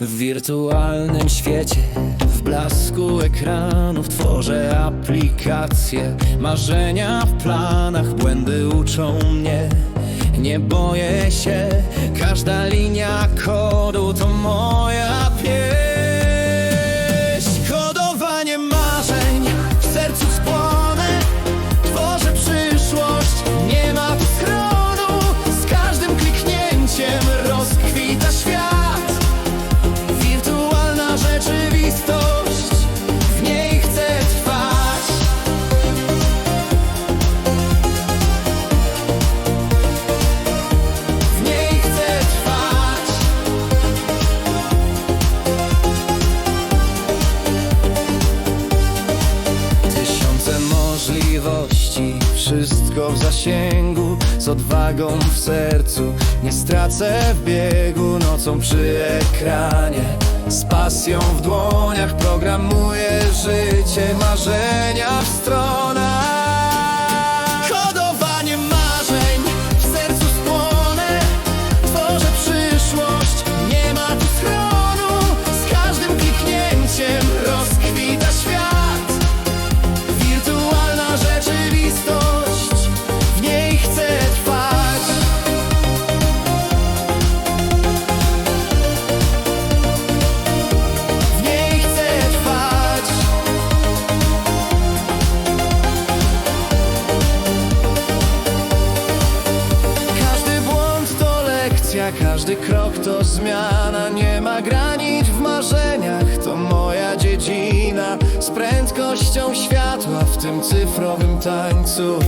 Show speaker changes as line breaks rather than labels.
W wirtualnym świecie, w blasku ekranów tworzę aplikacje. Marzenia w planach, błędy uczą mnie. Nie boję się, każda linia kodu wszystko w zasięgu Z odwagą w sercu, nie stracę w biegu Nocą przy ekranie, z pasją w dłoniach Programuję życie, marzenia w stronach każdy krok to zmiana. Nie ma granic w marzeniach, to moja dziedzina. Z prędkością światła w tym cyfrowym tańcu.